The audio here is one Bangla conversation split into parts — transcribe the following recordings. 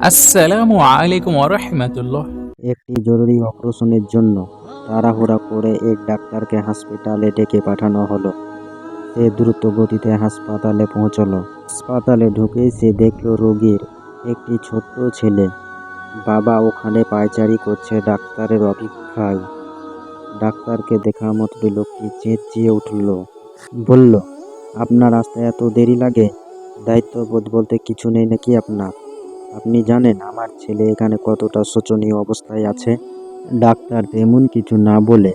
আসসালামু আলাইকুম রহমতুল্লাহ। একটি জরুরি অপারেশনের জন্য তাড়াহুড়া করে এক ডাক্তারকে হাসপাতালে ডেকে পাঠানো হলো। সে দ্রুত গতিতে হাসপাতালে পৌঁছলো। হাসপাতালে ঢুকেই সে দেখল রোগীর একটি ছোট্ট ছেলে। বাবা ওখানে পায়চারি করছে, ডাক্তারের অপেক্ষায়। ডাক্তারকে দেখা মাত্র লোকটি চেঁচিয়ে উঠল। বলল, আপনার আসতে এত দেরি লাগে? দায়িত্ববোধ বলতে কিছু নেই নাকি আপনার? আপনি জানেন আমার ছেলে এখানে কতটা শোচনীয় অবস্থায় আছে? ডাক্তার তেমন কিছু না বলে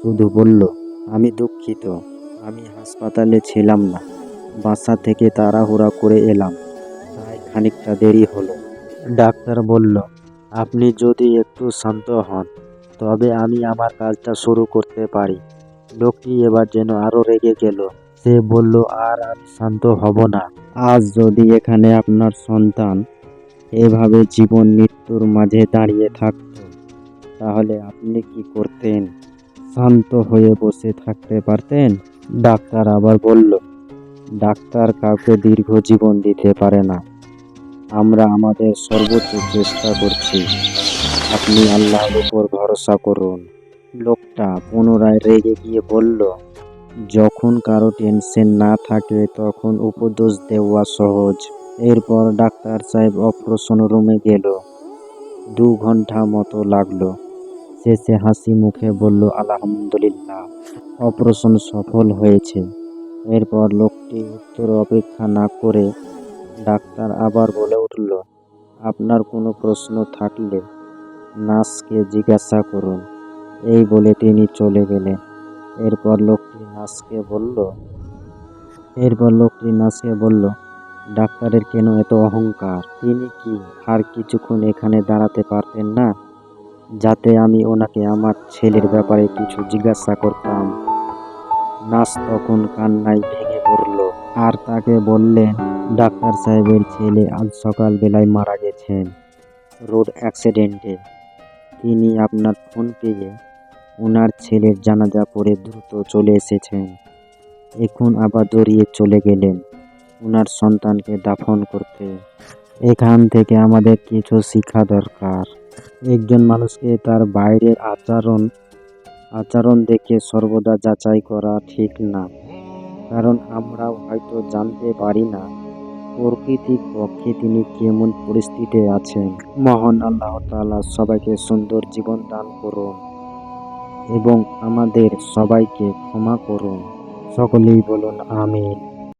শুধু বলল, আমি দুঃখিত, আমি হাসপাতালে ছিলাম না। বাসা থেকে তাড়াহুড়া করে এলাম, তাই খানিকটা দেরি হলো। ডাক্তার বলল, আপনি যদি একটু শান্ত হন, তবে আমি আমার কাজটা শুরু করতে পারি। লোকটি এবার যেন আরও রেগে গেল। সে বলল, আর আমি শান্ত হব না। আজ যদি এখানে আপনার সন্তান এভাবে জীবন মৃত্যুর মাঝে দাঁড়িয়ে থাকত। তাহলে আপনি কি করতেন? শান্ত হয়ে বসে থাকতে পারতেন? ডাক্তার আবার বলল, ডাক্তার কাউকে দীর্ঘ জীবন দিতে পারে না। আমরা আমাদের সর্বোচ্চ চেষ্টা করছি। আপনি আল্লাহর উপর ভরসা করুন। লোকটা পুনরায় রেগে গিয়ে বলল, যখন কারও টেনশন না থাকে, তখন উপদোষ দেওয়া সহজ। এরপর ডাক্তার সাহেব অপারেশন রুমে গেল। দু ঘণ্টা মতো লাগল। শেষে হাসি মুখে বলল, আলহামদুলিল্লাহ, অপারেশন সফল হয়েছে। এরপর লোকটি উত্তর অপেক্ষা না করে ডাক্তার আবার বলে উঠল, আপনার কোনো প্রশ্ন থাকলে নার্সকে জিজ্ঞাসা করুন। এই বলে তিনি চলে গেলেন। এরপর লোকটি নার্সকে বলল, এরপর লোকটি নার্সকে বলল ডাক্তারের কেন এত অহংকার? তিনি কি আর কিছুক্ষণ এখানে দাঁড়াতে পারতেন না? যাতে আমি ওনাকে আমার ছেলের ব্যাপারে কিছু জিজ্ঞাসা করতাম। নার্স তখন কান্নায় ভেঙে পড়ল। আর তাকে বললেন, ডাক্তার সাহেবের ছেলে আজ সকালবেলায় মারা গেছেন। রোড অ্যাক্সিডেন্টে। তিনি আপনার ফোন পেয়ে ওনার ছেলের জানাজা পড়ে দ্রুত চলে এসেছেন। এখন আবার দৌড়িয়ে চলে গেলেন। ওনার সন্তানকে দাফন করতে। এখান থেকে আমাদের কিছু শিক্ষা দরকার। একজন মানুষকে তার বাইরের আচরণ আচরণ দেখে সর্বদা যাচাই করা ঠিক না। কারণ আমরাও হয়তো জানতে পারি না প্রকৃতির পক্ষে তিনি কেমন পরিস্থিতিতে আছেন। মহান আল্লাহ তাআলা সবাইকে সুন্দর জীবন দান করুন এবং আমাদের সবাইকে ক্ষমা করুন। সকলেই বলুন, আমিন।